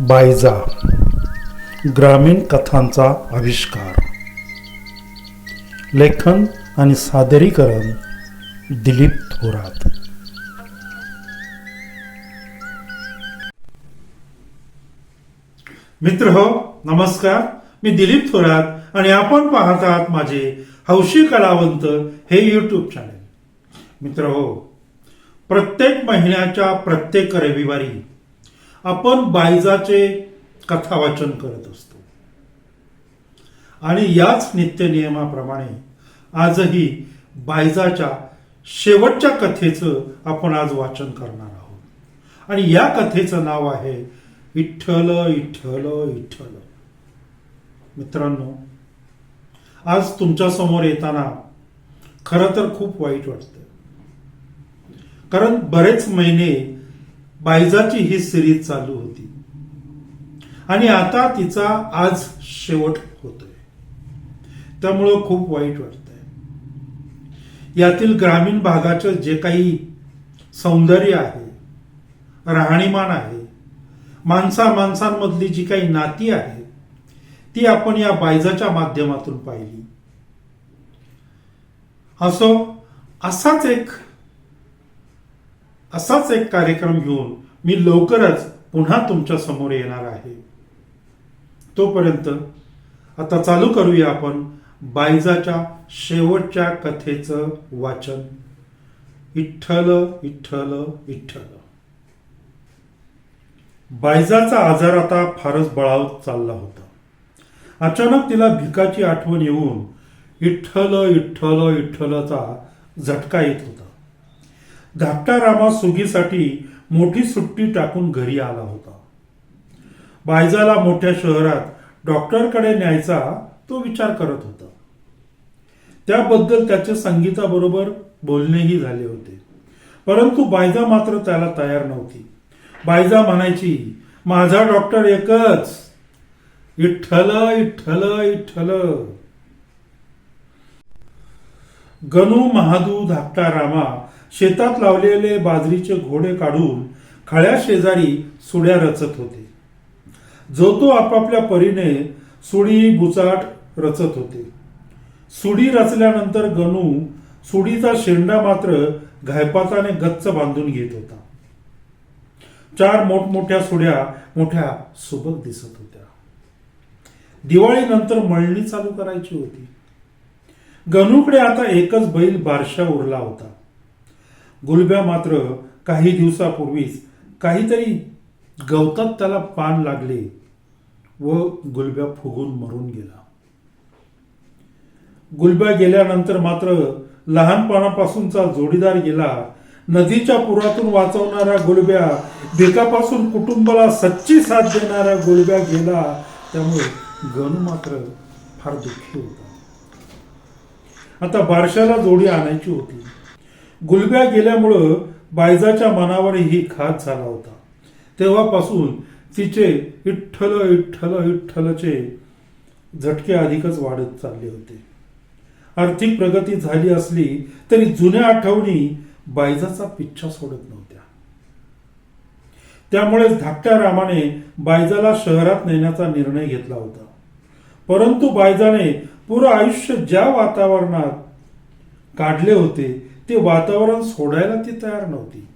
बायजा ग्रामीण कथांचा आविष्कार. लेखन आणि सादरीकरण दिलीप थोरात. मित्र हो नमस्कार. मी दिलीप थोरात आणि आपण पाहत आहात माझे हौशी कलावंत हे यूट्यूब चॅनल मित्र हो प्रत्येक महिन्याच्या प्रत्येक रविवारी आपण बायजाचे कथा वाचन करत असतो. आणि याच नित्य नियमाप्रमाणे आजही बायजाच्या शेवटच्या कथेचं आपण आज वाचन करणार आहोत. आणि या कथेचं नाव आहे विठ्ठल विठ्ठल विठ्ठल. मित्रांनो आज तुमच्यासमोर येताना खरं तर खूप वाईट वाटतं कारण बरेच महिने बायजाची ही सिरीज चालू होती. आणि आता तिचा आज शेवट होतोय. त्यामुळं खूप वाईट वाटतंय. यातील ग्रामीण भागाचं जे काही सौंदर्य आहे राहणीमान आहे माणसा माणसांमधली जी काही नाती आहे ती आपण या बायजाच्या माध्यमातून पाहिली. असो असाच एक असाच एक कार्यक्रम घेऊन मी लवकरच पुन्हा तुमच्यासमोर येणार आहे. तोपर्यंत आता चालू करूया आपण बायजाच्या शेवटच्या कथेचं वाचन. विठ्ठल विठ्ठल विठ्ठल बायजाचा आजार आता फारच बळावत चालला होता. अचानक तिला भिकाची आठवण येऊन विठ्ठल विठ्ठल विठ्ठलचा झटका येत होता. धाकटा रामा सुगीसाठी मोठी सुट्टी टाकून घरी आला होता. बायजाला मोठ्या शहरात डॉक्टरकडे न्यायचा तो विचार करत होता. त्याबद्दल त्याचे संगीताबरोबर बोलणेही झाले होते. परंतु बायजा मात्र त्याला तयार नव्हती. बायजा म्हणायची माझा डॉक्टर एकच. इठ्ठल इठ्ठल इठ्ठल. गणू महादू धाकटा रामा शेतात लावलेले बाजरीचे घोडे काढून खळ्या शेजारी सुड्या रचत होते. जो तो आपापल्या परीने सुडी बुचाट रचत होते. सुडी रचल्यानंतर गणू सुडीचा शेंडा मात्र घायपाताने गच्च बांधून घेत होता. चार मोठमोठ्या सुड्या मोठ्या सुबक दिसत होत्या. दिवाळीनंतर मळणी चालू करायची होती. गणूकडे आता एकच बैल बारशा उरला होता. गुलब्या मात्र काही दिवसापूर्वीच काहीतरी गवतात त्याला पान लागले व गुलब्या फुगून मरून गेला. गुलब्या गेल्यानंतर मात्र लहानपणापासूनचा जोडीदार गेला. नदीच्या पुरातून वाचवणारा गुलब्या भिकापासून कुटुंबाला सच्ची साथ देणारा गुलब्या गेला. त्यामुळे गणू मात्र फार दुःखी होता. आता बारशाला जोडी आणायची होती. गुलब्या गेल्यामुळं बायजाच्या मनावरही ही झाला होता. तेव्हापासून तिचे विठ्ठल विठ्ठल विठ्ठलचे झटके अधिकच वाढत चालले होते. आर्थिक प्रगती झाली असली तरी जुन्या आठवणी बायजाचा पिच्छा सोडत नव्हत्या. त्यामुळेच धाकट्या रामाने बायजाला शहरात नेण्याचा निर्णय घेतला होता. परंतु बायजाने पुरं आयुष्य ज्या वातावरणात काढले होते ते वातावरण सोडायला ती तयार नव्हती.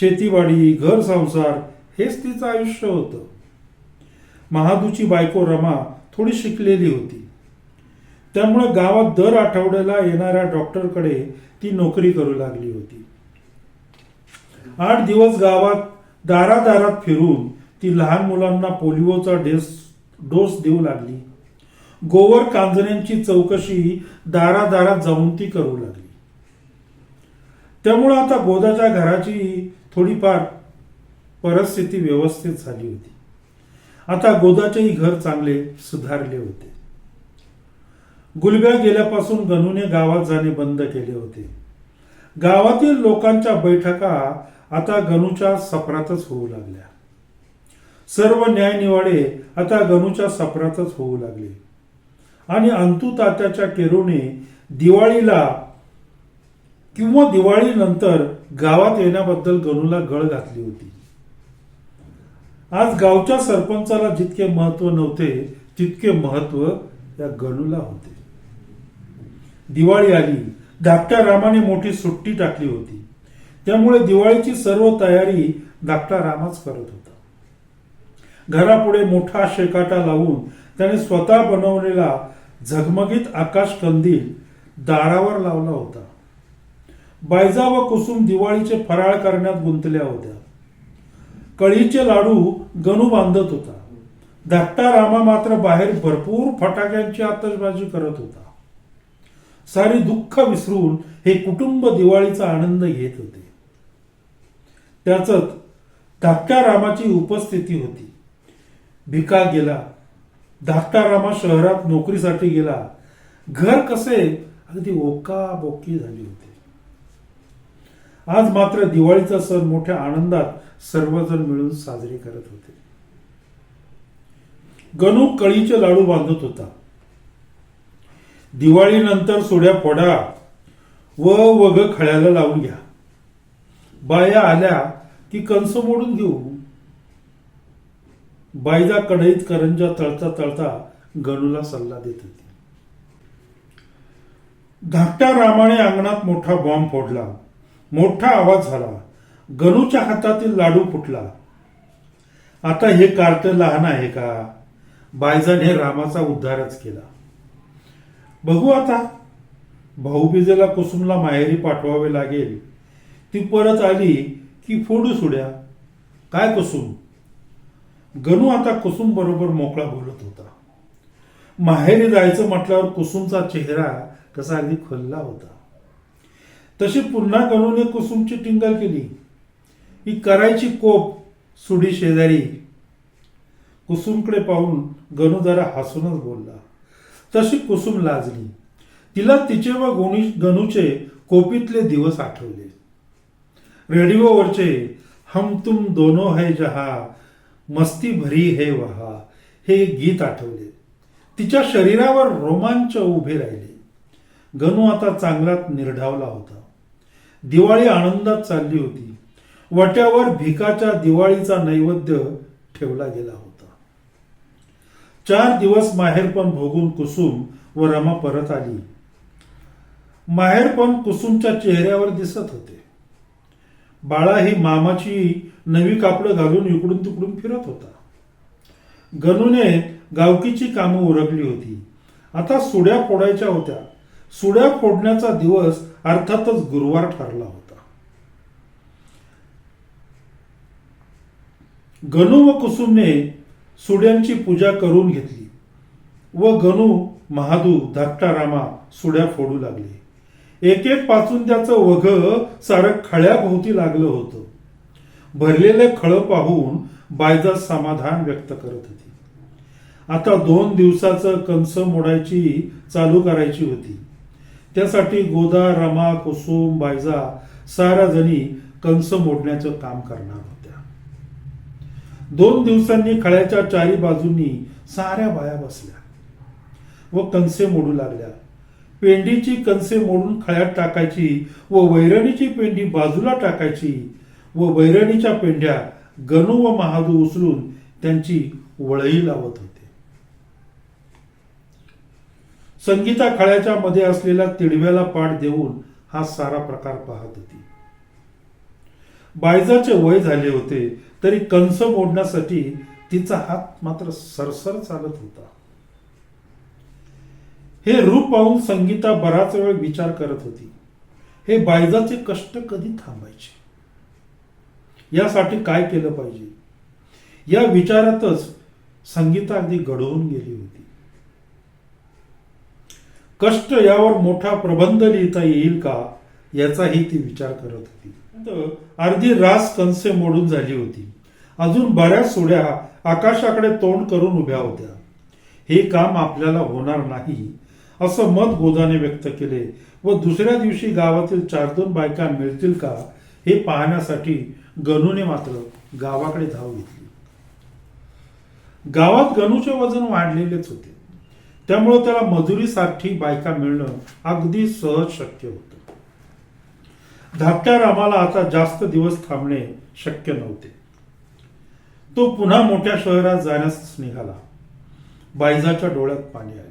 शेतीवाडी घर संसार हेच तिचं आयुष्य होतं. महादूची बायको रमा थोडी शिकलेली होती. त्यामुळे गावात दर आठवड्याला येणाऱ्या डॉक्टरकडे ती नोकरी करू लागली होती. आठ दिवस गावात दारादारात फिरून ती लहान मुलांना पोलिओचा डेस डोस देऊ लागली. गोवर कांजण्यांची चौकशी दारादारात जाऊन ती करू लागली. त्यामुळं आता गोदाच्या घराची थोडीफार परिस्थिती व्यवस्थित झाली होती. आता गोदाचेही घर चांगले सुधारले होते. गुलब्या गेल्यापासून गणूने गावात जाणे बंद केले होते. गावातील लोकांच्या बैठका आता गणूच्या सपरातच होऊ लागल्या. सर्व न्यायनिवाडे आता गणूच्या सपरातच होऊ लागले. आणि अंतुतात्याच्या केरूने दिवाळीला किंवा दिवाळीनंतर गावात येण्याबद्दल गणूला गळ घातली होती. आज गावच्या सरपंचाला जितके महत्त्व नव्हते तितके महत्त्व या गणूला होते. दिवाळी आली धाकट्या रामाने मोठी सुट्टी टाकली होती. त्यामुळे दिवाळीची सर्व तयारी धाकटा रामाच करत होता. घरापुढे मोठा शेकाटा लावून त्याने स्वतः बनवलेला झगमगीत आकाश कंदील दारावर लावला होता. बायजा व कुसुम दिवाळीचे फराळ करण्यात गुंतल्या होत्या. कळीचे लाडू गणू बांधत होता. धाकटा रामा मात्र बाहेर भरपूर फटाक्यांची आतषबाजी करत होता. सारी दुःख विसरून हे कुटुंब दिवाळीचा आनंद घेत होते. त्याच धाकट्या रामाची उपस्थिती होती. भिका गेला. धाकटा रामा शहरात नोकरीसाठी गेला. घर कसे? अगदी ओका बोकी झाली होती. आज मात्र दिवाळीचा सण मोठ्या आनंदात सर्वजण मिळून साजरे करत होते. गणू कळीचे लाडू बांधत होता. दिवाळीनंतर सोड्या फोडा व वग खळ्याला लावून घ्या. बाया आल्या की कंस मोडून घेऊ. बायदा कढईत करंजा तळता तळता गणूला सल्ला देत होती. धाकट्या रामाने अंगणात मोठा बॉम्ब फोडला. मोठा आवाज झाला. गणूच्या हातातील लाडू फुटला. आता हे कार्त लहान आहे का? बायजाने रामाचा उद्धारच केला. बघू आता. भाऊबीजेला कुसुमला माहेरी पाठवावे लागेल. ती परत आली की फोडू सुड्या. काय कुसुम? गणू आता कुसुम बरोबर मोकळा बोलत होता. माहेरी जायचं म्हटल्यावर कुसुमचा चेहरा कसा अगदी खुल्ला होता. तशी पुन्हा गणूने कुसुमची टिंगल केली. ही करायची कोप सुडी शेजारी. कुसुमकडे पाहून गणू जरा हसूनच बोलला. तशी कुसुम लाजली. तिला तिचे व गोणी गणूचे कोपीतले दिवस आठवले. रेडिओवरचे हम तुम दोनो है जहा मस्ती भरी है वहा हे गीत आठवले. तिच्या शरीरावर रोमांच उभे राहिले. गणू आता चांगलाच निर्ढावला होता. दिवाळी आनंदात चालली होती. वट्यावर भिकाच्या दिवाळीचा नैवेद्य ठेवला गेला होता. चार दिवस माहेरपण भोगून कुसुम व रमा परत आली. माहेरपण कुसुमच्या चेहऱ्यावर दिसत होते. बाळा ही मामाची नवी कापडं घालून इकडून तिकडून फिरत होता. गणूने गावकीची कामं उरकली होती. आता सुड्या फोडायच्या होत्या. सुड्या फोडण्याचा दिवस अर्थातच गुरुवार ठरला होता. गणू व कुसुमने सुड्यांची पूजा करून घेतली व गणू महादू धाकटा रामा सुड्या फोडू लागले. एक एक पाचून त्याचं वघ सारं खळ्याभोवती लागलं होतं. भरलेले खळ पाहून बायजा समाधान व्यक्त करत होती. आता दोन दिवसाचं कंस मोडायची चालू करायची होती. त्यासाठी गोदा रमा कुसुम बायजा सारा जणी कंस मोडण्याचं काम करणार होत्या. दोन दिवसांनी खळ्याच्या चारी बाजूंनी साऱ्या बाया बसल्या व कंसे मोडू लागल्या. पेंडीची कंसे मोडून खळ्यात टाकायची व वैरणीची पेंडी बाजूला टाकायची व वैरणीच्या पेंड्या गणू व महादू उचलून त्यांची वळही लावत होती संगीता खळ्याच्या मध्ये असलेल्या तिडव्याला पाठ देऊन हा सारा प्रकार पाहत होती. बायजाचे वय झाले होते तरी कंस मोडण्यासाठी तिचा हात मात्र सरसर चालत होता. हे रूप पाहून संगीता बराच वेळ विचार करत होती. हे बायजाचे कष्ट कधी थांबायचे? यासाठी काय केलं पाहिजे? या विचारातच संगीता अगदी घडवून गेली होती. कष्ट यावर मोठा प्रबंध लिहिता येईल का? याचाही ती विचार करत होती. तर अर्धी रास कंसे मोडून झाली होती. अजून बऱ्याच सोड्या आकाशाकडे तोंड करून उभ्या होत्या. हे काम आपल्याला होणार नाही असं मत गोदाने व्यक्त केले. व दुसऱ्या दिवशी गावातील चार दोन बायका मिळतील का? हे पाहण्यासाठी गणूने मात्र गावाकडे धाव घेतली. गावात गणूचे वजन वाढलेलेच होते. त्यामुळे त्याला मजुरीसाठी बायका मिळणं अगदी सहज शक्य होतं. धाकट्या रामाला आता जास्त दिवस थांबणे शक्य नव्हते. तो पुन्हा मोठ्या शहरात जाण्यास निघाला. बायजाच्या डोळ्यात पाणी आले.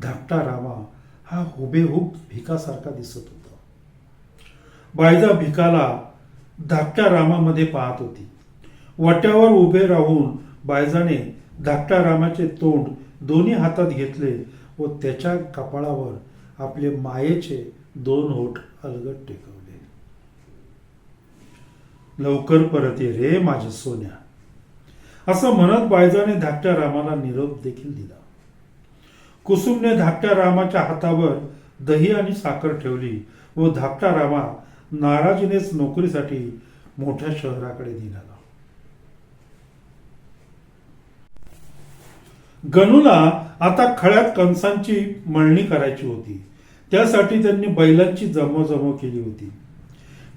धाकटा रामा हा हुबेहूब भिकासारखा दिसत होता. बायजा भिकाला धाकट्या रामामध्ये पाहत होती. वाट्यावर उभे राहून बायजाने धाकट्या रामाचे तोंड दोन्ही हातात घेतले व त्याच्या कपाळावर आपले मायेचे दोन होठ अलगट टेकवले. लवकर परत ये रे माझ्या सोन्या. असं म्हणत बायजाने धाकट्या रामाला निरोप देखील दिला. कुसुमने धाकट्या रामाच्या हातावर दही आणि साखर ठेवली व धाकटा रामा नाराजीनेच नोकरीसाठी मोठ्या शहराकडे निघाला. गणूला आता खळ्यात कणसांची मळणी करायची होती. त्यासाठी त्यांनी बैलांची जमवजमव केली होती.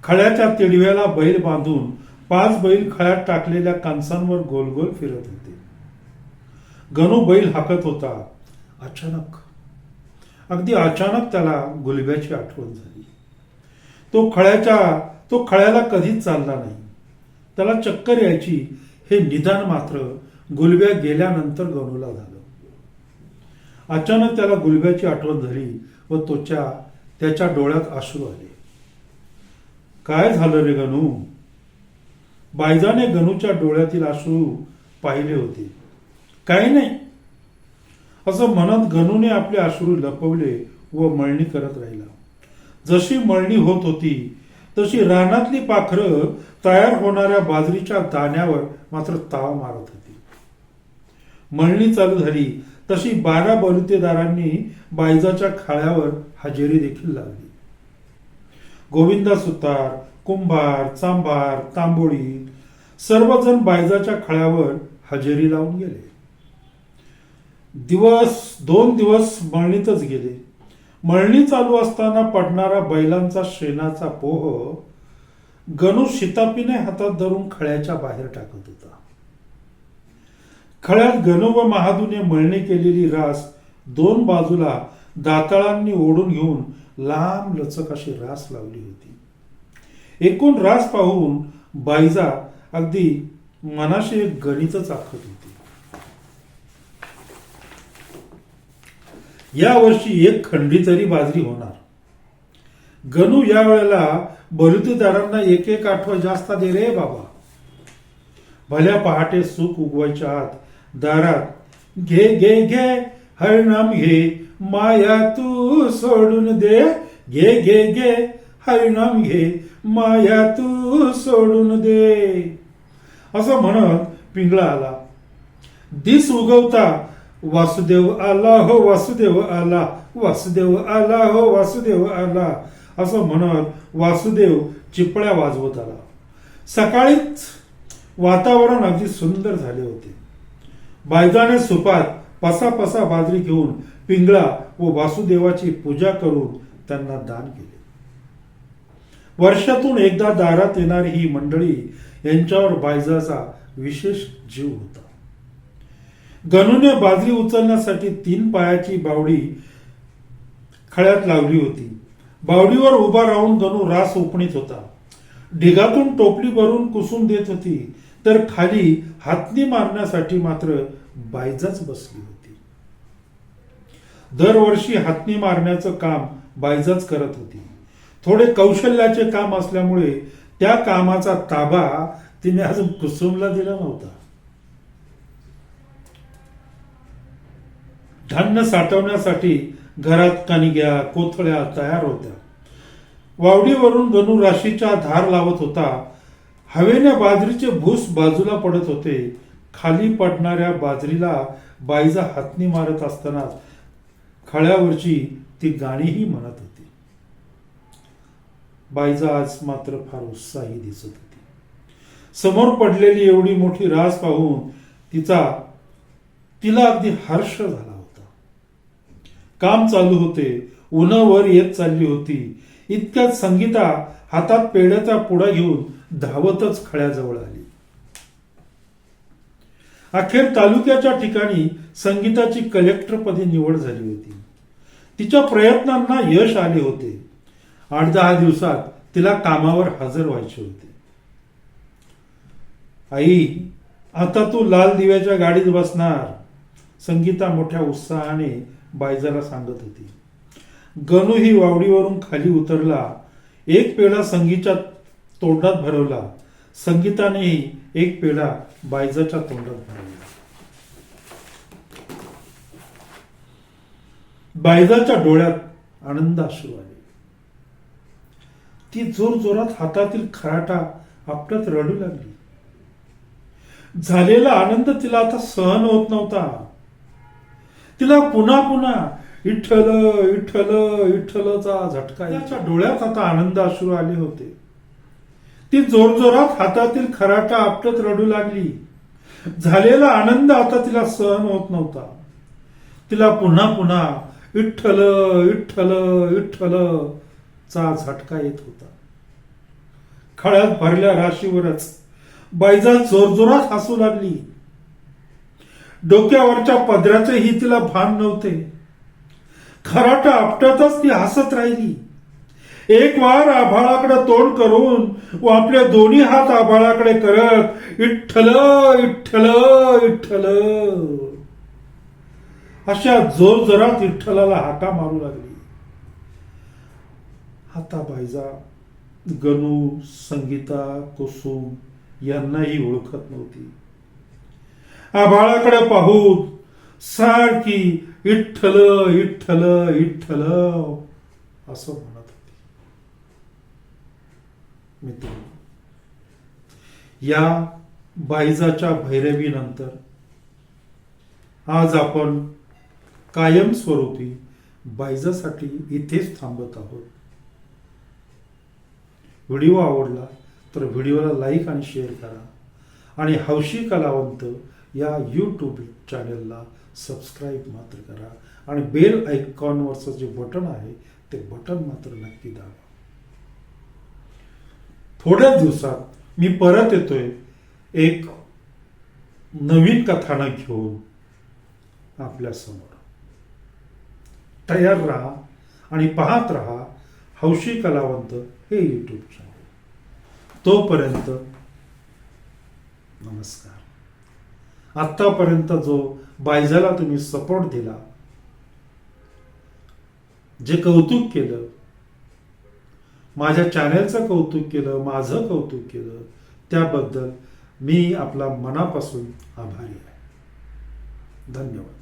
खळ्याच्या तिडव्याला बैल बांधून पाच बैल खळ्यात टाकलेल्या कणसांवर गोल गोल फिरत होते. गणू बैल हाकत होता. अचानक. अगदी अचानक त्याला गुलब्याची आठवण झाली. तो खळ्याच्या तो खळ्याला कधीच चालला नाही. त्याला चक्कर यायची हे निदान मात्र गुलब्या गेल्यानंतर गणूला झालं. अचानक त्याला गुलब्याची आठवण झाली व तोच्या त्याच्या डोळ्यात अश्रू आले. काय झालं रे गणू? बायजाने गणूच्या डोळ्यातील अश्रू पाहिले होते. काही नाही. असं म्हणत गणूने आपले अश्रू लपवले व मळणी करत राहिला. जशी मळणी होत होती तशी रानातली पाखरं तयार होणाऱ्या बाजरीच्या दाण्यावर मात्र ताव मारत होती. मळणी चालू झाली. तशी बारा बलुतेदारांनी बायजाच्या खाळ्यावर हजेरी देखील लावली. गोविंदा सुतार कुंभार चांभार तांबोळी सर्वजण बायजाच्या खळ्यावर हजेरी लावून गेले. दिवस दोन दिवस मळणीतच गेले. मळणी चालू असताना पडणारा बैलांचा शेणाचा पोह गणू शितापीने हातात धरून खळ्याच्या बाहेर टाकत होता. खळ्यात गणू व महादूने मळणी केलेली रास दोन बाजूला दाताळांनी ओढून घेऊन लांब लचक अशी रास लावली होती. एकूण रास पाहून बाईजा अगदी मनाशी एक गणितच आखत होती. या वर्षी एक खंडी तरी बाजरी होणार. गणू या वेळेला बलुतेदारांना एक एक आठवा जास्त दे रे बाबा. भल्या पहाटे सुख उगवायच्या आत दारात. घे घे घे हरिनाम घे. माया तू सोडून दे. घे घे घे हरिनाम घे. माया तू सोडून दे. असं म्हणत पिंगळा आला. दिस उगवता वासुदेव आला हो वासुदेव आला. वासुदेव आला हो वासुदेव आला. असं म्हणत वासुदेव चिपळ्या वाजवत आला. सकाळीच वातावरण अगदी सुंदर झाले होते. बायजाने सुपात पसा पसा बाजरी घेऊन पिंगळा व वासुदेवाची पूजा करून त्यांना दान केले. वर्षातून एकदा दारात येणारी ही मंडळी यांच्यावर बायजाचा विशेष जीव होता. गणूने बाजरी उचलण्यासाठी तीन पायाची बावडी खळ्यात लावली होती. बावडीवर उभा राहून गणू रास ओपणीत होता. ढिगातून टोपली भरून कुसुम देत होती. तर खाली हातनी मारण्यासाठी मात्र बायजाच बसली होती. दरवर्षी हातनी मारण्याचं काम बायजाच करत होती. थोडे कौशल्याचे काम असल्यामुळे त्या कामाचा ताबा तिने अजून कुसुमला दिला नव्हता. धान्य साठवण्यासाठी घरात कणग्या कोथळ्या तयार होत्या. वावडीवरून गणू राशीच्या धार लावत होता. हवेने बाजरीचे भूस बाजूला पडत होते. खाली पडणाऱ्या बाजरीला बाईजा हातनी मारत असताना खळ्यावरची ती गाणीही म्हणत होती. बाईजा आज मात्र फार उत्साही दिसत होती. समोर पडलेली एवढी मोठी रास पाहून तिचा तिला अगदी हर्ष झाला होता. काम चालू होते. उन्ह वर येत चालली होती. इतक्यात संगीता हातात पेढ्याचा पुडा घेऊन धावतच खळ्याजवळ आली. अखेर तालुक्याच्या ठिकाणी संगीताची कलेक्टरपदी निवड झाली होती. तिच्या प्रयत्नांना यश आले होते. आठ दहा दिवसात तिला कामावर हजर व्हायचे होते. आई आता तू लाल दिव्याच्या गाडीत बसणार संगीता मोठ्या उत्साहाने बायजाला सांगत होती. गणू ही वावडीवरून खाली उतरला. एक पेढा संगीच्या तोंडात भरवला. संगीतानेही एक पेढा बायजाच्या तोंडात भरवला. बायजाच्या डोळ्यात आनंद अश्रू आले. ती जोर जोरात हातातील खराटा आपल्यात रडू लागली. झालेला आनंद तिला आता सहन होत नव्हता. तिला पुन्हा पुन्हा इठ्ठल इठ्ठल इठ्ठलचा झटका डोळ्यात आता आनंद अश्रू आले होते. ती जोरजोरात हातातील खराटा आपटत रडू लागली. झालेला आनंद आता तिला सहन होत नव्हता. तिला पुन्हा पुन्हा विठ्ठल विठ्ठल विठ्ठल चा झटका येत होता. खळ्यात भरल्या राशीवरच बायजा जोरजोरात हसू लागली. डोक्यावरच्या पदराचेही तिला भान नव्हते. खराटा आपटतच ती हसत राहिली. एक वार आभाळाकडे तोंड करून व आपले दोन्ही हात आभाळाकडे करत इठ्ठल इठ्ठल इठ्ठल. अशा जोर जोरात विठ्ठलाला हाका मारू लागली. आता बायजा गणू संगीता कुसुम यांनाही ओळखत नव्हती. आभाळाकडे पाहून सारखी इठ्ठल इठ्ठल इठ्ठल असं मित्र या बाईजाच्या भैरवीनंतर आज आपण कायमस्वरूपी बायजासाठी इथेच थांबत आहोत. व्हिडिओ आवडला तर व्हिडिओला लाईक आणि शेअर करा. आणि हौशी कलावंत या यूट्यूब चॅनलला सबस्क्राईब मात्र करा. आणि बेल आयकॉनवरचं जे बटन आहे ते बटन मात्र नक्की दाबा. थोड्याच दिवसात मी परत येतोय एक नवीन कथानक घेऊन आपल्यासमोर तयार राहा आणि पाहत राहा हौशी कलावंत हे यूट्यूब चॅनल तोपर्यंत नमस्कार. आत्तापर्यंत जो बायजाला तुम्ही सपोर्ट दिला जे कौतुक केलं माझ्या चॅनेलचं कौतुक केलं माझं कौतुक केलं त्याबद्दल मी आपला मनापासून आभारी आहे. धन्यवाद.